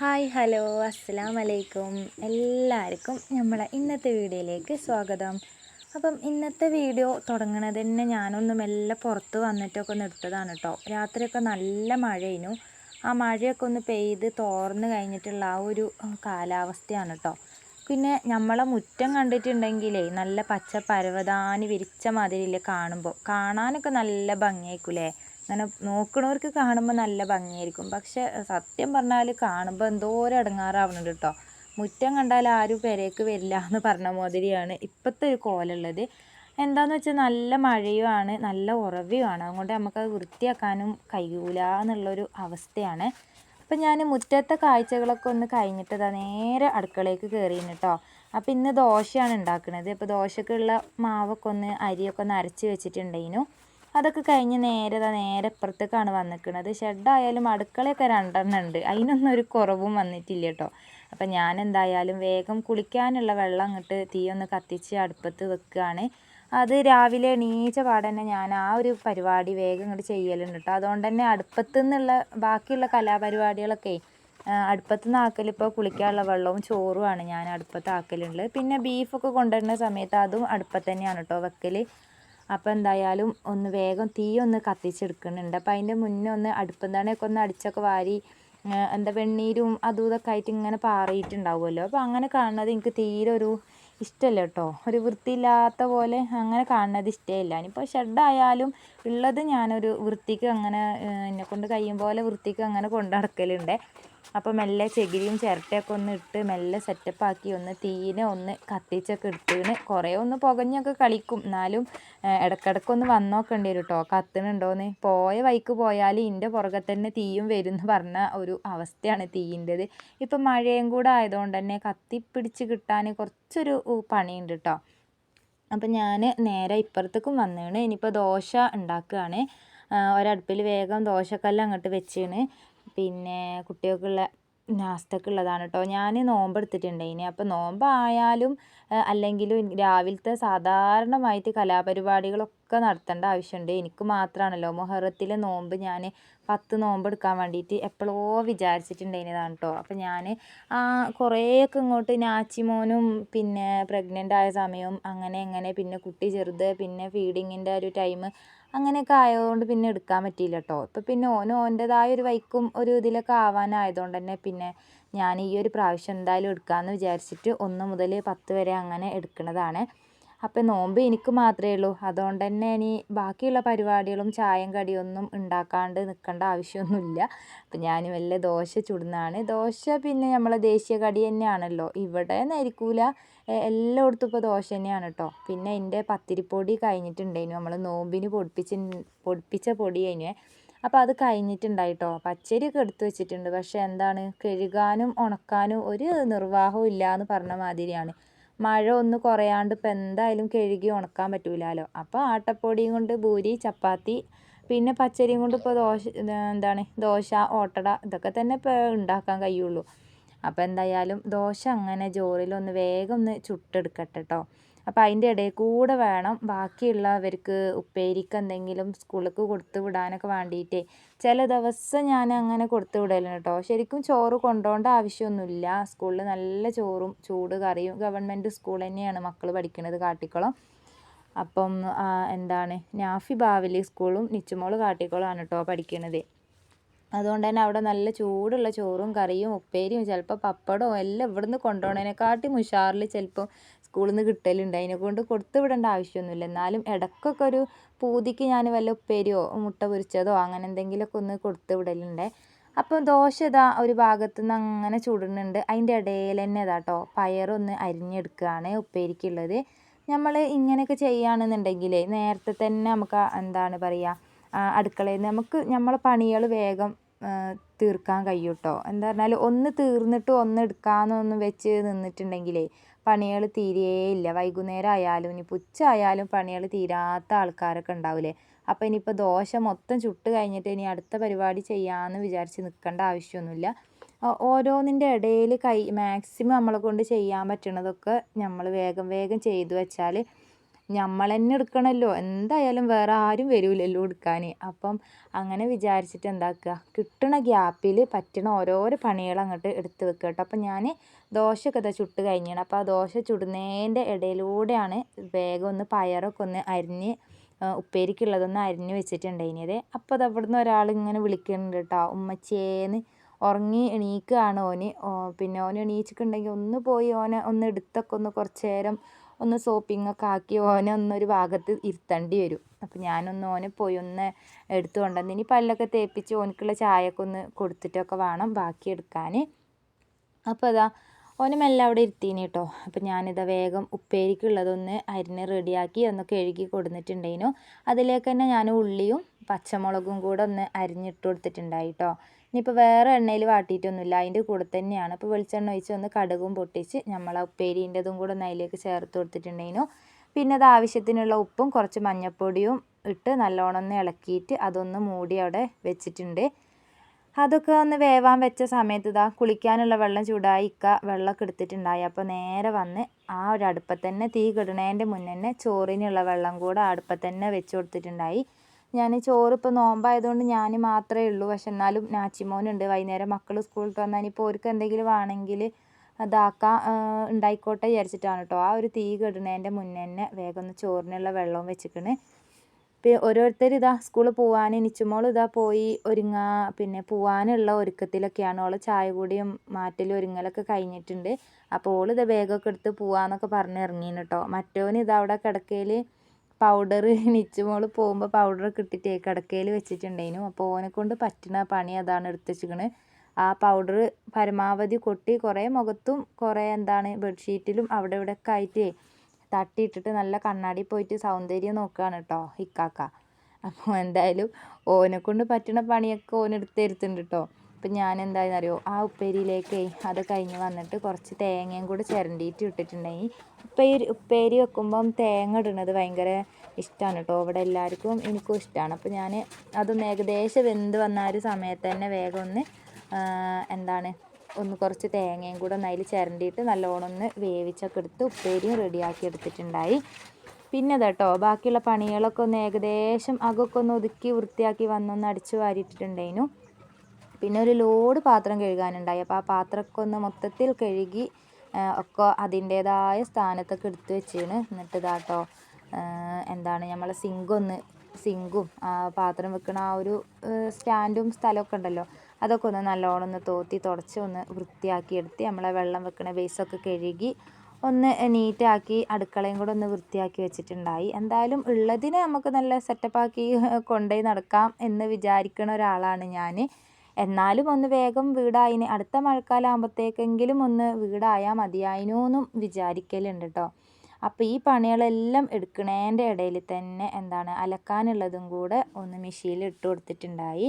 Hi hello അസ്സലാം വലൈക്കും എല്ലാവർക്കും നമ്മളെ ഇന്നത്തെ വീഡിയോയിലേക്ക് സ്വാഗതം. അപ്പം ഇന്നത്തെ വീഡിയോ തുടങ്ങണത് തന്നെ ഞാനൊന്ന് മെല്ലെ പുറത്ത് വന്നിട്ടൊക്കെ നിർത്തതാണ് കേട്ടോ. രാത്രിയൊക്കെ നല്ല മഴയിനു ആ മഴയൊക്കെ ഒന്ന് പെയ്ത് തോർന്ന് കഴിഞ്ഞിട്ടുള്ള ആ ഒരു കാലാവസ്ഥയാണ് കേട്ടോ. പിന്നെ നമ്മളെ മുറ്റം കണ്ടിട്ടുണ്ടെങ്കിലേ നല്ല പച്ച പരവതാനി വിരിച്ച മാതിരിയില്ലേ കാണുമ്പോൾ കാണാനൊക്കെ നല്ല ഭംഗിയായിരിക്കൂലേ? അങ്ങനെ നോക്കണവർക്ക് കാണുമ്പോൾ നല്ല ഭംഗിയായിരിക്കും. പക്ഷെ സത്യം പറഞ്ഞാൽ കാണുമ്പോൾ എന്തോരം ഇടങ്ങാറാവുന്നുണ്ട് കേട്ടോ മുറ്റം കണ്ടാൽ ആരും പെരേക്ക് വരില്ല എന്ന് പറഞ്ഞ മാതിരിയാണ് ഇപ്പോഴത്തെ ഒരു കോലുള്ളത്. എന്താണെന്ന് വെച്ചാൽ നല്ല മഴയുമാണ് നല്ല ഉറവയുമാണ്. അതുകൊണ്ട് നമുക്കത് വൃത്തിയാക്കാനും കഴിയൂല എന്നുള്ളൊരു അവസ്ഥയാണ്. അപ്പം ഞാൻ മുറ്റത്തെ കാഴ്ചകളൊക്കെ ഒന്ന് കഴിഞ്ഞിട്ട് ഇതാ നേരെ അടുക്കളയ്ക്ക് കയറിയിരുന്നു കേട്ടോ അപ്പം ഇന്ന് ദോശയാണ് ഉണ്ടാക്കുന്നത് അപ്പോൾ ദോശക്കുള്ള മാവൊക്കെ ഒന്ന് അരിയൊക്കെ ഒന്ന് അരച്ച് വെച്ചിട്ടുണ്ടായിരുന്നു. അതൊക്കെ കഴിഞ്ഞ് നേരെ നേരെ ഇപ്പുറത്തേക്കാണ് വന്നിരിക്കുന്നത് ഷെഡായാലും അടുക്കളയൊക്കെ രണ്ടെണ്ണം ഉണ്ട്. അതിനൊന്നും ഒരു കുറവും വന്നിട്ടില്ല കേട്ടോ. അപ്പം ഞാൻ എന്തായാലും വേഗം കുളിക്കാനുള്ള വെള്ളം അങ്ങോട്ട് തീയൊന്ന് കത്തിച്ച് അടുപ്പത്ത് വെക്കുകയാണ് അത് രാവിലെ എണീച്ച പാടന്നെ ഞാൻ ആ ഒരു പരിപാടി വേഗം ഇങ്ങോട്ട് ചെയ്യലുണ്ട് കേട്ടോ. അതുകൊണ്ട് തന്നെ അടുപ്പത്തു നിന്നുള്ള ബാക്കിയുള്ള കലാപരിപാടികളൊക്കെ അടുപ്പത്ത് നിന്ന് ആക്കലിപ്പോൾ കുളിക്കാനുള്ള വെള്ളവും ചോറുമാണ് ഞാൻ അടുപ്പത്ത് ആക്കലുണ്ട്. പിന്നെ ബീഫൊക്കെ കൊണ്ടുവരുന്ന സമയത്ത് അതും അടുപ്പത്ത് തന്നെയാണ് കേട്ടോ വെക്കൽ അപ്പോൾ എന്തായാലും ഒന്ന് വേഗം തീ ഒന്ന് കത്തിച്ചെടുക്കുന്നുണ്ട്. അപ്പോൾ അതിന്റെ മുന്നേ ഒന്ന് അടുപ്പം ഒന്ന് അടിച്ചൊക്കെ വാരി എന്താ വെണ്ണീരും അതും ഇതൊക്കെ ആയിട്ട് ഇങ്ങനെ പാറിയിട്ടുണ്ടാവുമല്ലോ അപ്പോൾ അങ്ങനെ കാണുന്നത് എനിക്ക് തീരെ ഒരു ഇഷ്ടമല്ല കേട്ടോ ഒരു വൃത്തിയില്ലാത്ത പോലെ അങ്ങനെ കാണുന്നത് ഇഷ്ടമില്ല ഇനിയിപ്പോൾ ഷെഡായാലും ഉള്ളത് ഞാനൊരു വൃത്തിക്ക് അങ്ങനെ എന്നെക്കൊണ്ട് കഴിയും പോലെ വൃത്തിക്ക് അങ്ങനെ കൊണ്ടു നടക്കലുണ്ട്. അപ്പോൾ മെല്ലെ ചകിരിയും ചിരട്ടയൊക്കെ ഒന്ന് ഇട്ട് മെല്ലെ സെറ്റപ്പാക്കി ഒന്ന് തീനെ ഒന്ന് കത്തിച്ചൊക്കെ എടുത്തിന് കുറേ ഒന്ന് പുകഞ്ഞൊക്കെ കളിക്കും. എന്നാലും ഇടക്കിടക്കൊന്ന് ഒന്ന് വന്ന് നോക്കേണ്ടി വരും കേട്ടോ കത്തണുണ്ടോയെന്ന് പോയ വൈക്ക് പോയാൽ ഇതിന്റെ പുറകെ തന്നെ തീയും വരും എന്ന് പറഞ്ഞ ഒരു അവസ്ഥയാണ് തീയിന്റെത്. ഇപ്പം മഴയും കൂടെ ആയതുകൊണ്ട് തന്നെ കത്തിപ്പിടിച്ച് കിട്ടാൻ കുറച്ചൊരു പണിയുണ്ട് കേട്ടോ അപ്പം ഞാൻ നേരെ ഇപ്പുറത്തേക്കും വന്നതാണ് ഇനിയിപ്പോൾ ദോശ ഉണ്ടാക്കുകയാണ് ഒരടുപ്പിൽ വേഗം ദോശക്കല്ല് അങ്ങോട്ട് വെച്ചാണ്. പിന്നെ കുട്ടികൾക്കുള്ള നാസ്തക്കുള്ളതാണ് കേട്ടോ. ഞാൻ നോമ്പ് ഇനി. അപ്പോൾ നോമ്പായാലും അല്ലെങ്കിലും രാവിലത്തെ സാധാരണമായിട്ട് കലാപരിപാടികളൊക്കെ നടത്തേണ്ട ആവശ്യമുണ്ട്. എനിക്ക് മാത്രമാണല്ലോ. മുഹറത്തിലെ നോമ്പ് ഞാൻ പത്ത് നോമ്പ് എടുക്കാൻ വേണ്ടിയിട്ട് എപ്പോഴോ വിചാരിച്ചിട്ടുണ്ടായിരുന്നതാണ് കേട്ടോ. അപ്പോൾ ഞാൻ ആ കുറേയൊക്കെ ഇങ്ങോട്ട് നാച്ചിമോനും പിന്നെ പ്രഗ്നന്റ് ആയ സമയവും അങ്ങനെ എങ്ങനെ പിന്നെ കുട്ടി ചെറുത് പിന്നെ ഫീഡിങ്ങിന്റെ ഒരു ടൈം അങ്ങനെയൊക്കെ ആയതുകൊണ്ട് പിന്നെ എടുക്കാൻ പറ്റിയില്ല കേട്ടോ ഇപ്പം പിന്നെ ഓന് ഓന്റെതായ ഒരു വൈക്കും ഒരു ഇതിലൊക്കെ ആവാനായതുകൊണ്ട് തന്നെ പിന്നെ ഞാൻ ഈ ഒരു പ്രാവശ്യം എന്തായാലും എടുക്കാമെന്ന് വിചാരിച്ചിട്ട് ഒന്ന് മുതൽ പത്ത് വരെ അങ്ങനെ എടുക്കുന്നതാണ് അപ്പം നോമ്പ് എനിക്ക് മാത്രമേ ഉള്ളൂ. അതുകൊണ്ട് തന്നെ ഇനി ബാക്കിയുള്ള പരിപാടികളും ചായയും കടിയൊന്നും ഉണ്ടാക്കാണ്ട് നിൽക്കേണ്ട ആവശ്യമൊന്നുമില്ല. അപ്പം ഞാൻ വല്ല ദോശ ചുടുന്നതാണ്. ദോശ പിന്നെ നമ്മളെ ദേശീയ കടി തന്നെയാണല്ലോ. ഇവിടെ നിന്നായിരിക്കില്ല എല്ലായിടത്തും ഇപ്പോൾ ദോശ തന്നെയാണ് കേട്ടോ. പിന്നെ എന്റെ പത്തിരിപ്പൊടി കഴിഞ്ഞിട്ടുണ്ടായിരുന്നു. നമ്മൾ നോമ്പിന് പൊടിപ്പിച്ച് പൊടിപ്പിച്ച പൊടി കഴിഞ്ഞേ. അപ്പോൾ അത് കഴിഞ്ഞിട്ടുണ്ടായിട്ടോ പച്ചരിയൊക്കെ എടുത്തു വെച്ചിട്ടുണ്ട്. പക്ഷേ എന്താണ്? കഴുകാനും ഉണക്കാനും ഒരു നിർവാഹവും ഇല്ല എന്ന് പറഞ്ഞ മാതിരിയാണ്. മഴ ഒന്ന് കുറയാണ്ട് ഇപ്പം എന്തായാലും കഴുകി ഉണക്കാൻ പറ്റൂലല്ലോ അപ്പോൾ ആട്ടപ്പൊടിയും കൊണ്ട് ഭൂരി ചപ്പാത്തി പിന്നെ പച്ചരിയും കൊണ്ട് ഇപ്പോൾ ദോശ എന്താണ് ദോശ ഓട്ടട ഇതൊക്കെ തന്നെ ഇപ്പോൾ ഉണ്ടാക്കാൻ കഴിയുള്ളൂ. അപ്പോൾ എന്തായാലും ദോശ അങ്ങനെ ജോറിലൊന്ന് വേഗം ഒന്ന് ചുട്ടെടുക്കട്ടെ കേട്ടോ അപ്പോൾ അതിന്റെ ഇടയിൽ കൂടെ വേണം ബാക്കിയുള്ളവർക്ക് ഉപ്പേരിക്ക് എന്തെങ്കിലും സ്കൂളിലേക്ക് കൊടുത്തു വിടാനൊക്കെ വേണ്ടിയിട്ടേ. ചില ദിവസം ഞാൻ അങ്ങനെ കൊടുത്തു വിടലുണ്ട് കേട്ടോ. ശരിക്കും ചോറ് കൊണ്ടുപോകേണ്ട ആവശ്യമൊന്നുമില്ല. സ്കൂളിൽ നല്ല ചോറും ചൂട് കറിയും ഗവൺമെന്റ് സ്കൂൾ തന്നെയാണ് മക്കൾ പഠിക്കുന്നത് കാട്ടിക്കുളം. അപ്പം എന്താണ് നാഫി ബാവലി സ്കൂളും നിച്ചുമോൾ കാട്ടിക്കുളമാണ് കേട്ടോ പഠിക്കുന്നത് അതുകൊണ്ട് തന്നെ അവിടെ നല്ല ചൂടുള്ള ചോറും കറിയും ഉപ്പേരിയും ചിലപ്പോൾ പപ്പടവും എല്ലാം ഇവിടുന്ന് കൊണ്ടുപോകണേനെക്കാട്ടി മുഷാറിൽ ചിലപ്പോൾ സ്കൂളിൽ നിന്ന് കിട്ടലുണ്ട്. അതിനെ കൊണ്ട് കൊടുത്തു വിടേണ്ട ആവശ്യമൊന്നുമില്ല. എന്നാലും ഇടയ്ക്കൊക്കെ ഒരു പൂതിക്ക് ഞാൻ വല്ല ഉപ്പേരിയോ മുട്ട പൊരിച്ചതോ അങ്ങനെ എന്തെങ്കിലുമൊക്കെ ഒന്ന് കൊടുത്തു വിടലുണ്ട്. അപ്പോൾ ദോശ ഇതാ ഒരു ഭാഗത്തു നിന്ന് അങ്ങനെ ചുടുന്നുണ്ട്. അതിന്റെ ഇടയിൽ തന്നെ ഇതാ കേട്ടോ പയറൊന്ന് അരിഞ്ഞെടുക്കുകയാണ് ഉപ്പേരിക്കുള്ളത്. നമ്മൾ ഇങ്ങനെയൊക്കെ ചെയ്യുകയാണെന്നുണ്ടെങ്കിൽ നേരത്തെ തന്നെ നമുക്ക് എന്താണ് പറയുക അടുക്കളയിൽ നമുക്ക് നമ്മളെ പണികൾ വേഗം തീർക്കാൻ കഴിയൂട്ടോ എന്താ പറഞ്ഞാൽ ഒന്ന് തീർന്നിട്ട് ഒന്ന് എടുക്കാമെന്നൊന്നും വെച്ച് നിന്നിട്ടുണ്ടെങ്കിലേ പണികൾ തീരേയില്ല. വൈകുന്നേരം ആയാലും ഇനി ഉച്ചയായാലും പണികൾ തീരാത്ത ആൾക്കാരൊക്കെ ഉണ്ടാവില്ലേ അപ്പോൾ ഇനിയിപ്പോൾ ദോശ മൊത്തം ചുട്ട് കഴിഞ്ഞിട്ട് ഇനി അടുത്ത പരിപാടി ചെയ്യാമെന്ന് വിചാരിച്ച് നിൽക്കേണ്ട ആവശ്യമൊന്നുമില്ല. ഓരോന്നിന്റെ ഇടയിൽ കൈ മാക്സിമം നമ്മളെ കൊണ്ട് ചെയ്യാൻ പറ്റണതൊക്കെ നമ്മൾ വേഗം വേഗം ചെയ്തു വെച്ചാൽ നമ്മൾ തന്നെ എടുക്കണമല്ലോ എന്തായാലും വേറെ ആരും വരില്ലല്ലോ എടുക്കാൻ അപ്പം അങ്ങനെ വിചാരിച്ചിട്ട് എന്താക്കുക കിട്ടണ ഗ്യാപ്പിൽ പറ്റണ ഓരോരോ പണികൾ അങ്ങോട്ട് എടുത്ത് വെക്കുക കേട്ടോ അപ്പം ഞാൻ ദോശയൊക്കെ ഇതാ ചുട്ട് കഴിഞ്ഞാണ്. അപ്പോൾ ആ ദോശ ചുടുന്നതിന്റെ ഇടയിലൂടെയാണ് വേഗം ഒന്ന് പയറൊക്കെ ഒന്ന് അരിഞ്ഞ് ഉപ്പേരിക്കുള്ളതൊന്ന് അരിഞ്ഞ് വെച്ചിട്ടുണ്ടായിനത്. അപ്പോൾ അത് അവിടുന്ന് ഒരാൾ ഇങ്ങനെ വിളിക്കുന്നുണ്ട് കേട്ടോ ഉമ്മച്ചേന്ന് ഉറങ്ങി എണീക്കുകയാണ് ഓന്. പിന്നെ ഓൻ എണീച്ചിട്ടുണ്ടെങ്കിൽ ഒന്ന് പോയി ഓനെ ഒന്ന് എടുത്തൊക്കെ ഒന്ന് കുറച്ച് നേരം ഒന്ന് സോപ്പിങ്ങൊക്കെ ആക്കി ഓനെ ഒന്നൊരു ഭാഗത്ത് ഇരുത്തേണ്ടി വരും. അപ്പം ഞാനൊന്ന് ഓനെ പോയി ഒന്ന് എടുത്തു കൊണ്ടുവന്ന് ഇനി പല്ലൊക്കെ തേപ്പിച്ച് ഓനക്കുള്ള ചായയൊക്കെ ഒന്ന് കൊടുത്തിട്ടൊക്കെ വേണം ബാക്കി എടുക്കാൻ. അപ്പോൾ അതാ ഓന് മെല്ലെ അവിടെ ഇരുത്തീനി കേട്ടോ അപ്പം ഞാനിതാ വേഗം ഉപ്പേരിക്കുള്ളതൊന്ന് അരിഞ്ഞ് റെഡിയാക്കി ഒന്ന് കഴുകി കൊടുത്തിട്ടുണ്ടായിരുന്നു അതിലേക്ക് തന്നെ ഞാൻ ഉള്ളിയും പച്ചമുളകും കൂടെ ഒന്ന് അരിഞ്ഞിട്ട് കൊടുത്തിട്ടുണ്ടായി കേട്ടോ ഇനിയിപ്പോൾ വേറെ എണ്ണയിൽ വാട്ടിയിട്ടൊന്നുമില്ല. അതിന്റെ കൂടെ തന്നെയാണ്. അപ്പോൾ വെളിച്ചെണ്ണ ഒഴിച്ച് ഒന്ന് കടുകും പൊട്ടിച്ച് നമ്മൾ ഉപ്പേരീന്റെതും കൂടെ ഒന്ന് അതിലേക്ക് ചേർത്ത് കൊടുത്തിട്ടുണ്ടായിരുന്നു. പിന്നെ അത് ആവശ്യത്തിനുള്ള ഉപ്പും കുറച്ച് മഞ്ഞൾപ്പൊടിയും ഇട്ട് നല്ലോണം ഒന്ന് ഇളക്കിയിട്ട് അതൊന്ന് മൂടി അവിടെ വെച്ചിട്ടുണ്ട്. അതൊക്കെ ഒന്ന് വേവാൻ വെച്ച സമയത്ത് ഇതാ കുളിക്കാനുള്ള വെള്ളം ചൂടായി ഇക്ക വെള്ളമൊക്കെ എടുത്തിട്ടുണ്ടായി. അപ്പോൾ നേരെ വന്ന് ആ ഒരു അടുപ്പത്തന്നെ തീ കിടണേന്റെ മുന്നേ ചോറിനുള്ള വെള്ളം കൂടെ അടുപ്പത്തന്നെ വെച്ച് കൊടുത്തിട്ടുണ്ടായി. ഞാൻ ചോറ് ഇപ്പോൾ നോമ്പായതുകൊണ്ട് ഞാൻ മാത്രമേ ഉള്ളൂ. പക്ഷെ എന്നാലും നാച്ചിമോനുണ്ട്. വൈകുന്നേരം മക്കൾ സ്കൂളിൽ വന്നാൽ ഇനിയിപ്പോൾ അവർക്ക് എന്തെങ്കിലും വേണമെങ്കിൽ അതാക്കാൻ ഉണ്ടായിക്കോട്ടെ വിചാരിച്ചിട്ടാണ് കേട്ടോ ആ ഒരു തീ കെടുന്നതിന്റെ മുന്നേ തന്നെ വേഗം ഒന്ന് ചോറിനുള്ള വെള്ളവും വെച്ചിക്കണ്. പിന്നെ ഓരോരുത്തർ ഇതാ സ്കൂളിൽ പോവാൻ നിച്ചുമോൾ ഇതാ പോയി ഒരുങ്ങാ. പിന്നെ പോവാനുള്ള ഒരുക്കത്തിലൊക്കെയാണ്. ഓൾ ചായ കൂടിയും മാറ്റലും ഒരുങ്ങലൊക്കെ കഴിഞ്ഞിട്ടുണ്ട്. അപ്പോൾ ഓൾ ഇതാ ബാഗൊക്കെ എടുത്ത് പോവാന്നൊക്കെ പറഞ്ഞ് ഇറങ്ങീന് കേട്ടോ മറ്റോൻ ഇതാ അവിടെ കിടക്കയിൽ പൗഡർ നിച്ചുമോൾ പോകുമ്പോൾ പൗഡർ ഇട്ടിട്ട് കിടക്കയിൽ വെച്ചിട്ടുണ്ടായിരുന്നു അപ്പോൾ ഓനെ കൊണ്ട് പറ്റുന്ന പണി അതാണ് എടുത്ത് വെച്ചിരിക്കണത് ആ പൗഡർ പരമാവധി കൊട്ടി കുറേ മുഖത്തും കുറേ എന്താണ് ബെഡ്ഷീറ്റിലും അവിടെ ഇവിടെ ഒക്കെ ആയിട്ട് തട്ടിയിട്ടിട്ട് നല്ല കണ്ണാടി പോയിട്ട് സൗന്ദര്യം നോക്കുകയാണ് കേട്ടോ ഇക്കാക്ക. അപ്പോൾ എന്തായാലും ഓനെ കൊണ്ട് പറ്റുന്ന പണിയൊക്കെ ഓൻ എടുത്ത് തരുത്തുണ്ട് കേട്ടോ അപ്പം ഞാൻ എന്തായെന്ന് അറിയോ ആ ഉപ്പേരിയിലേക്കേ അത് കഴിഞ്ഞ് വന്നിട്ട് കുറച്ച് തേങ്ങയും കൂടെ ചിരണ്ടിയിട്ട് ഇട്ടിട്ടുണ്ടെങ്കിൽ ഉപ്പേരി ഉപ്പേരി വെക്കുമ്പം തേങ്ങ ഇടുന്നത് ഭയങ്കര ഇഷ്ടമാണ് കേട്ടോ അവിടെ എല്ലാവർക്കും എനിക്കും ഇഷ്ടമാണ് അപ്പോൾ ഞാൻ അതൊന്ന് ഏകദേശം വെന്ത് വന്ന ഒരു സമയത്ത് തന്നെ വേഗം ഒന്ന് എന്താണ് ഒന്ന് കുറച്ച് തേങ്ങയും കൂടെ ഒന്ന് അതിൽ ചിരണ്ടിയിട്ട് നല്ലോണം ഒന്ന് വേവിച്ചൊക്കെ എടുത്ത് ഉപ്പേരിയും റെഡിയാക്കി എടുത്തിട്ടുണ്ടായി. പിന്നെ കേട്ടോ ബാക്കിയുള്ള പണികളൊക്കെ ഒന്ന് ഏകദേശം അകൊക്കെ ഒന്ന് ഒതുക്കി വൃത്തിയാക്കി വന്നൊന്ന് അടിച്ചു വാരിയിട്ടിട്ടുണ്ടായിരുന്നു പിന്നെ ഒരു ലോഡ് പാത്രം കഴുകാനുണ്ടായി. അപ്പോൾ ആ പാത്രമൊക്കെ ഒന്ന് മൊത്തത്തിൽ കഴുകി ഒക്കെ അതിന്റേതായ സ്ഥാനത്തൊക്കെ എടുത്തു വെച്ചാണ്. എന്നിട്ട് ഇതാട്ടോ എന്താണ് നമ്മളെ സിങ്കൊന്ന് സിങ്കും പാത്രം വെക്കണ ആ ഒരു സ്റ്റാൻഡും സ്ഥലമൊക്കെ ഉണ്ടല്ലോ. അതൊക്കെ ഒന്ന് നല്ലോണം ഒന്ന് തോത്തി തുടച്ച് ഒന്ന് വൃത്തിയാക്കി എടുത്ത് നമ്മളെ വെള്ളം വെക്കണ ബേസൊക്കെ കഴുകി ഒന്ന് നീറ്റാക്കി അടുക്കളയും കൂടെ ഒന്ന് വൃത്തിയാക്കി വെച്ചിട്ടുണ്ടായി. എന്തായാലും ഉള്ളതിനെ നമുക്ക് നല്ല സെറ്റപ്പാക്കി കൊണ്ടുപോയി നടക്കാം എന്ന് വിചാരിക്കുന്ന ഒരാളാണ് ഞാൻ എന്നാലും ഒന്ന് വേഗം വീടായിന്. അടുത്ത മഴക്കാലം ആകുമ്പോഴത്തേക്കെങ്കിലും ഒന്ന് വീടായാൽ മതിയായിനു എന്നും വിചാരിക്കലുണ്ട് കേട്ടോ അപ്പോൾ ഈ പണികളെല്ലാം എടുക്കണേന്റെ ഇടയിൽ തന്നെ എന്താണ് അലക്കാനുള്ളതും കൂടെ ഒന്ന് മെഷീനിൽ ഇട്ട് കൊടുത്തിട്ടുണ്ടായി.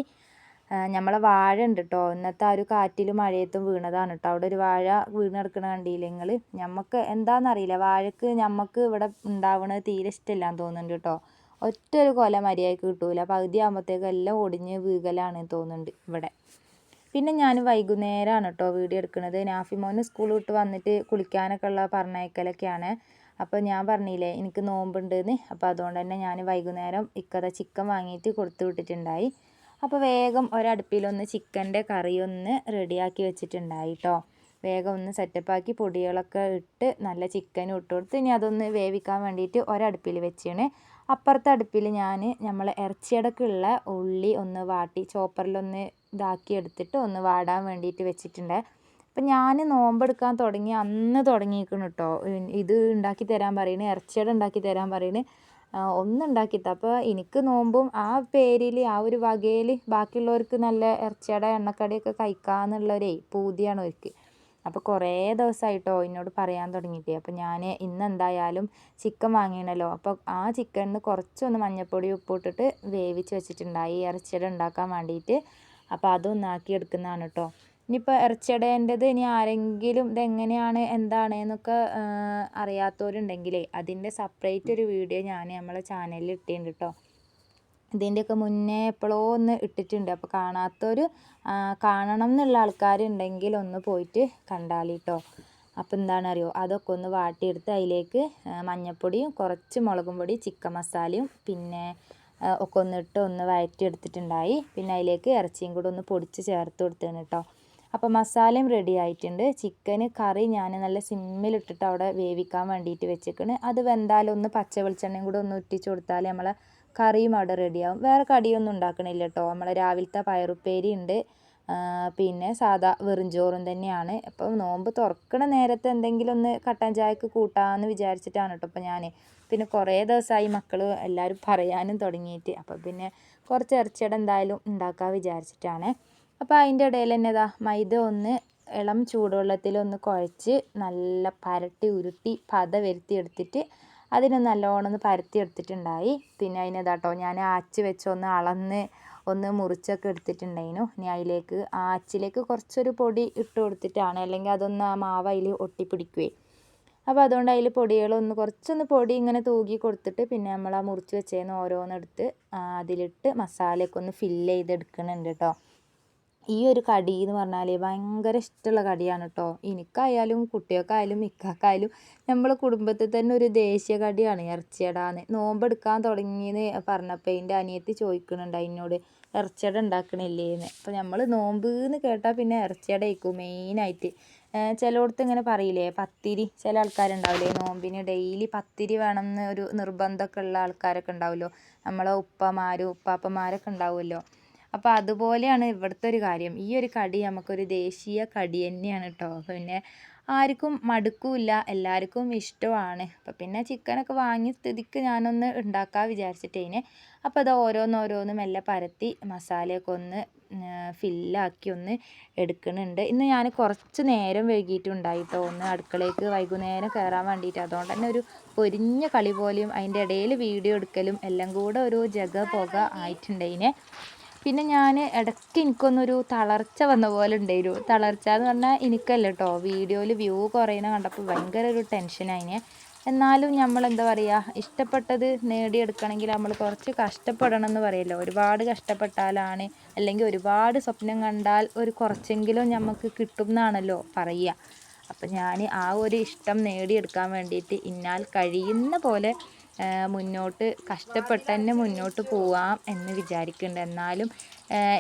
നമ്മളെ വാഴ ഉണ്ട് കേട്ടോ ഇന്നത്തെ ആ ഒരു കാറ്റിലും മഴയത്തും വീണതാണ് കേട്ടോ അവിടെ ഒരു വാഴ വീണ് കിടക്കണ കണ്ടില്ലേ നിങ്ങൾ ഞമ്മക്ക് എന്താണെന്നറിയില്ല വാഴക്ക് ഞമ്മക്ക് ഇവിടെ ഉണ്ടാവണത് തീരെ ഇഷ്ടമില്ലാന്ന് തോന്നുന്നുണ്ട് കേട്ടോ ഒറ്റ ഒരു കൊല മര്യാദയ്ക്ക് കിട്ടൂല. പകുതി ആകുമ്പോഴത്തേക്കും എല്ലാം ഒടിഞ്ഞ് വീകലാണ് തോന്നുന്നുണ്ട് ഇവിടെ. പിന്നെ ഞാൻ വൈകുന്നേരമാണ് കേട്ടോ വീഡിയോ എടുക്കുന്നത്. നാഫിമോന് സ്കൂൾ വിട്ട് വന്നിട്ട് കുളിക്കാനൊക്കെ ഉള്ള പറഞ്ഞയക്കലൊക്കെയാണ്. അപ്പോൾ ഞാൻ പറഞ്ഞില്ലേ എനിക്ക് നോമ്പുണ്ടെന്ന്. അപ്പോൾ അതുകൊണ്ട് തന്നെ ഞാൻ വൈകുന്നേരം ഇക്കത ചിക്കൻ വാങ്ങിയിട്ട് കൊടുത്തു വിട്ടിട്ടുണ്ടായി. അപ്പോൾ വേഗം ഒരടുപ്പിലൊന്ന് ചിക്കന്റെ കറി ഒന്ന് റെഡിയാക്കി വെച്ചിട്ടുണ്ടായി കേട്ടോ വേഗം ഒന്ന് സെറ്റപ്പാക്കി പൊടികളൊക്കെ ഇട്ട് നല്ല ചിക്കനും ഇട്ട് കൊടുത്ത് ഇനി അതൊന്ന് വേവിക്കാൻ വേണ്ടിയിട്ട് ഒരടുപ്പിൽ വെച്ചാണ്. അപ്പുറത്തെ അടുപ്പിൽ ഞാൻ നമ്മൾ ഇറച്ചിയടക്കുള്ള ഉള്ളി ഒന്ന് വാട്ടി ചോപ്പറിലൊന്ന് ഇതാക്കി എടുത്തിട്ട് ഒന്ന് വാടാൻ വേണ്ടിയിട്ട് വെച്ചിട്ടുണ്ട്. അപ്പം ഞാൻ നോമ്പെടുക്കാൻ തുടങ്ങി അന്ന് തുടങ്ങിയിരിക്കണം കേട്ടോ. ഇത് ഉണ്ടാക്കി തരാൻ പറയുന്നത് ഇറച്ചിയട ഉണ്ടാക്കി തരാൻ പറയുന്നത് ഒന്നുണ്ടാക്കിത്ത അപ്പോൾ എനിക്ക് നോമ്പും ആ പേരിൽ ആ ഒരു വകയിൽ ബാക്കിയുള്ളവർക്ക് നല്ല ഇറച്ചിയട എണ്ണക്കടിയൊക്കെ കഴിക്കാമെന്നുള്ളൊരേ പൂതിയാണ് അവർക്ക്. അപ്പോൾ കുറേ ദിവസമായിട്ടോ എന്നോട് പറയാൻ തുടങ്ങിയിട്ട്. അപ്പോൾ ഞാൻ ഇന്ന് എന്തായാലും ചിക്കൻ വാങ്ങിയണല്ലോ. അപ്പോൾ ആ ചിക്കനിൽ കുറച്ചൊന്ന് മഞ്ഞൾപ്പൊടി ഉപ്പിട്ടിട്ട് വേവിച്ച് വെച്ചിട്ടുണ്ടായി. ഇറച്ചിയുടെ ഉണ്ടാക്കാൻ വേണ്ടിയിട്ട് അപ്പോൾ അതൊന്നാക്കി എടുക്കുന്നതാണ് കേട്ടോ ഇനിയിപ്പോൾ ഇറച്ചിടേന്റെത് ഇനി ആരെങ്കിലും ഇതെങ്ങനെയാണ് എന്താണ് എന്നൊക്കെ അറിയാത്തവരുണ്ടെങ്കിലേ അതിന്റെ സെപ്പറേറ്റ് ഒരു വീഡിയോ ഞാൻ നമ്മളെ ചാനലിൽ ഇട്ടിട്ടുണ്ട് കേട്ടോ ഇതിന്റെയൊക്കെ മുന്നേ എപ്പോഴോ ഒന്ന് ഇട്ടിട്ടുണ്ട്. അപ്പോൾ കാണാത്തൊരു കാണണം എന്നുള്ള ആൾക്കാരുണ്ടെങ്കിൽ ഒന്ന് പോയിട്ട് കണ്ടാളി കേട്ടോ അപ്പോൾ എന്താണെന്നറിയോ അതൊക്കെ ഒന്ന് വാട്ടിയെടുത്ത് അതിലേക്ക് മഞ്ഞൾപ്പൊടിയും കുറച്ച് മുളകും പൊടി ചിക്കൻ മസാലയും പിന്നെ ഒക്കെ ഒന്നിട്ട് ഒന്ന് വഴറ്റിയെടുത്തിട്ടുണ്ടായി പിന്നെ അതിലേക്ക് ഇറച്ചിയും കൂടെ ഒന്ന് പൊടിച്ച് ചേർത്ത് കൊടുത്തതാണ് കേട്ടോ അപ്പോൾ മസാലയും റെഡി ആയിട്ടുണ്ട്. ചിക്കന് കറി ഞാൻ നല്ല സിമ്മിലിട്ടിട്ട് അവിടെ വേവിക്കാൻ വേണ്ടിയിട്ട് വെച്ചേക്കണ്. അത് വെന്താലൊന്ന് ഒന്ന് പച്ച വെളിച്ചെണ്ണയും കൂടെ ഒന്ന് ഉറ്റിച്ച് കൊടുത്താൽ നമ്മളെ കറിയും അവിടെ റെഡിയാവും വേറെ കടിയൊന്നും ഉണ്ടാക്കണില്ല കേട്ടോ നമ്മളെ രാവിലത്തെ പയറുപ്പേരി ഉണ്ട്. പിന്നെ സാധാ വെറും ചോറും തന്നെയാണ്. അപ്പം നോമ്പ് തുറക്കണ നേരത്തെ എന്തെങ്കിലും ഒന്ന് കട്ടൻ ചായക്ക് കൂട്ടാമെന്ന് വിചാരിച്ചിട്ടാണ് കേട്ടോ അപ്പോൾ ഞാൻ പിന്നെ കുറേ ദിവസമായി മക്കൾ എല്ലാവരും പറയാനും തുടങ്ങിയിട്ട്. അപ്പോൾ പിന്നെ കുറച്ച് ഇറച്ചിയുടെ എന്തായാലും ഉണ്ടാക്കാൻ വിചാരിച്ചിട്ടാണ്. അപ്പോൾ അതിന്റെ ഇടയിൽ തന്നെ ഇതാ മൈദ ഒന്ന് ഇളം ചൂടുവെള്ളത്തിൽ ഒന്ന് കുഴച്ച് നല്ല പരട്ടി ഉരുട്ടി പത വരുത്തി എടുത്തിട്ട് അതിനെ നല്ലോണം ഒന്ന് പരത്തി എടുത്തിട്ടുണ്ടായി. പിന്നെ അതിനെതാട്ടോ ഞാൻ ആച്ച് വെച്ച് ഒന്ന് അളന്ന് ഒന്ന് മുറിച്ചൊക്കെ എടുത്തിട്ടുണ്ടായിരുന്നു. ഇനി അതിലേക്ക് ആച്ചിലേക്ക് കുറച്ചൊരു പൊടി ഇട്ട് കൊടുത്തിട്ടാണ് അല്ലെങ്കിൽ അതൊന്ന് ആ മാവ് അതിൽ ഒട്ടിപ്പിടിക്കുവേ. അപ്പോൾ അതുകൊണ്ട് അതിൽ പൊടികളൊന്ന് കുറച്ചൊന്ന് പൊടി ഇങ്ങനെ തൂകി കൊടുത്തിട്ട് പിന്നെ നമ്മൾ ആ മുറിച്ച് വെച്ചേന്ന് ഓരോന്നെടുത്ത് അതിലിട്ട് മസാലയൊക്കെ ഒന്ന് ഫില്ല് ചെയ്തെടുക്കുന്നുണ്ട് കേട്ടോ ഈ ഒരു കടി എന്ന് പറഞ്ഞാൽ ഭയങ്കര ഇഷ്ടമുള്ള കടിയാണ് കേട്ടോ എനിക്കായാലും കുട്ടികൾക്കായാലും ഇക്കാക്കായാലും നമ്മളെ കുടുംബത്തിൽ തന്നെ ഒരു ദേശീയ കടിയാണ് ഇറച്ചിയടാന്ന്. നോമ്പെടുക്കാൻ തുടങ്ങിയെന്ന് പറഞ്ഞപ്പോൾ എന്റെ അനിയത്തി ചോദിക്കുന്നുണ്ട് എന്നോട് ഇറച്ചിയട ഉണ്ടാക്കണില്ലേന്ന് അപ്പോൾ നമ്മൾ നോമ്പ് എന്ന് കേട്ടാൽ പിന്നെ ഇറച്ചിയട ആയിരിക്കും മെയിനായിട്ട്. ചിലയിടത്ത് ഇങ്ങനെ പറയില്ലേ പത്തിരി ചില ആൾക്കാരുണ്ടാവില്ലേ നോമ്പിന് ഡെയിലി പത്തിരി വേണം എന്ന് ഒരു നിർബന്ധമൊക്കെ ഉള്ള ആൾക്കാരൊക്കെ ഉണ്ടാവുമല്ലോ. നമ്മളെ ഉപ്പമാരും ഉപ്പാപ്പന്മാരൊക്കെ ഉണ്ടാവുമല്ലോ. അപ്പോൾ അതുപോലെയാണ് ഇവിടുത്തെ ഒരു കാര്യം. ഈ ഒരു കടി നമുക്കൊരു ദേശീയ കടി തന്നെയാണ് കേട്ടോ പിന്നെ ആർക്കും മടുക്കില്ല എല്ലാവർക്കും ഇഷ്ടമാണ്. അപ്പം പിന്നെ ചിക്കനൊക്കെ വാങ്ങിയ സ്ഥിതിക്ക് ഞാനൊന്ന് ഉണ്ടാക്കാൻ വിചാരിച്ചിട്ടേന് അപ്പോൾ അത് ഓരോന്നോരോന്ന് മെല്ലെ പരത്തി മസാലയൊക്കെ ഒന്ന് ഫില്ലാക്കി ഒന്ന് എടുക്കുന്നുണ്ട് ഇന്ന് ഞാൻ കുറച്ച് നേരം വൈകിയിട്ടുണ്ടായി തോന്നുന്നു ഒന്ന് അടുക്കളയ്ക്ക് വൈകുന്നേരം കയറാൻ വേണ്ടിയിട്ട് അതുകൊണ്ട് തന്നെ ഒരു പൊരിഞ്ഞ കളി പോലെയും അതിന്റെ ഇടയിൽ വീഡിയോ എടുക്കലും എല്ലാം കൂടെ ഒരു ജഗ പുക ആയിട്ടുണ്ടതിനെ പിന്നെ ഞാൻ ഇടയ്ക്ക് എനിക്കൊന്നൊരു തളർച്ച വന്ന പോലെ ഉണ്ടായിരുന്നു. തളർച്ച എന്ന് പറഞ്ഞാൽ എനിക്കല്ല കേട്ടോ വീഡിയോയിൽ വ്യൂ കുറയുന്ന കണ്ടപ്പോൾ ഭയങ്കര ഒരു ടെൻഷനായിന് എന്നാലും നമ്മൾ എന്താ പറയുക ഇഷ്ടപ്പെട്ടത് നേടിയെടുക്കണമെങ്കിൽ നമ്മൾ കുറച്ച് കഷ്ടപ്പെടണം എന്ന് പറയല്ലോ. ഒരുപാട് കഷ്ടപ്പെട്ടാലാണ് അല്ലെങ്കിൽ ഒരുപാട് സ്വപ്നം കണ്ടാൽ ഒരു കുറച്ചെങ്കിലും നമുക്ക് കിട്ടും എന്നാണല്ലോ പറയുക അപ്പം ഞാൻ ആ ഒരു ഇഷ്ടം നേടിയെടുക്കാൻ വേണ്ടിയിട്ട് ഇന്നാൽ കഴിയുന്ന പോലെ മുന്നോട്ട് കഷ്ടപ്പെട്ട് തന്നെ മുന്നോട്ട് പോവാം എന്ന് വിചാരിക്കുന്നുണ്ട് എന്നാലും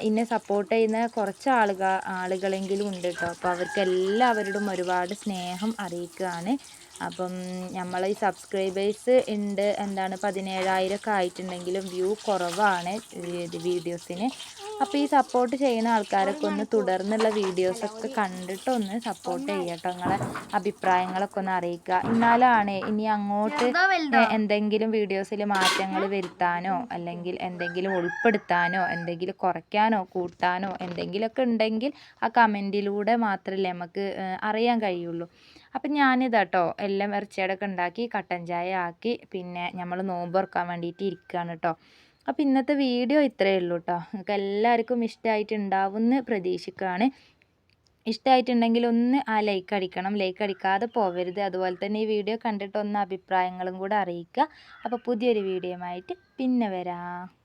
എന്നെ സപ്പോർട്ട് ചെയ്യുന്ന കുറച്ച് ആളുക ആളുകളെങ്കിലും ഉണ്ട് കേട്ടോ അപ്പോൾ അവർക്ക് എല്ലാവരോടും ഒരുപാട് സ്നേഹം അറിയിക്കുകയാണ് അപ്പം നമ്മൾ ഈ സബ്സ്ക്രൈബേഴ്സ് ഉണ്ട് എന്താണ് പതിനേഴായിരമൊക്കെ ആയിട്ടുണ്ടെങ്കിലും വ്യൂ കുറവാണ് വീഡിയോസിന് അപ്പോൾ ഈ സപ്പോർട്ട് ചെയ്യുന്ന ആൾക്കാരൊക്കെ ഒന്ന് തുടർന്നുള്ള വീഡിയോസൊക്കെ കണ്ടിട്ട് ഒന്ന് സപ്പോർട്ട് ചെയ്യട്ടോ നിങ്ങളെ അഭിപ്രായങ്ങളൊക്കെ ഒന്ന് അറിയിക്കുക എന്നാലാണ് ഇനി അങ്ങോട്ട് എന്തെങ്കിലും വീഡിയോസിൽ മാറ്റങ്ങൾ വരുത്താനോ അല്ലെങ്കിൽ എന്തെങ്കിലും ഉൾപ്പെടുത്താനോ എന്തെങ്കിലും കുറയ്ക്കാനോ കൂട്ടാനോ എന്തെങ്കിലുമൊക്കെ ഉണ്ടെങ്കിൽ ആ കമന്റിലൂടെ മാത്രമല്ലേ നമുക്ക് അറിയാൻ കഴിയുള്ളൂ. അപ്പം ഞാനിതാട്ടോ എല്ലാം ഇറച്ചിയടക്കം ഉണ്ടാക്കി കട്ടൻ ചായ ആക്കി പിന്നെ നമ്മൾ നോമ്പ് തുറക്കാൻ വേണ്ടിയിട്ട് ഇരിക്കുകയാണ് കേട്ടോ അപ്പോൾ ഇന്നത്തെ വീഡിയോ ഇത്രയേ ഉള്ളൂ കേട്ടോ നിങ്ങൾക്ക് എല്ലാവർക്കും ഇഷ്ടമായിട്ടുണ്ടാവുമെന്ന് പ്രതീക്ഷിക്കുകയാണ്. ഇഷ്ടമായിട്ടുണ്ടെങ്കിൽ ഒന്ന് ആ ലൈക്ക് അടിക്കണം. ലൈക്ക് അടിക്കാതെ പോവരുത്. അതുപോലെ തന്നെ ഈ വീഡിയോ കണ്ടിട്ട് ഒന്ന് അഭിപ്രായങ്ങളും കൂടെ അറിയിക്കുക. അപ്പോൾ പുതിയൊരു വീഡിയോയുമായിട്ട് പിന്നെ വരാം.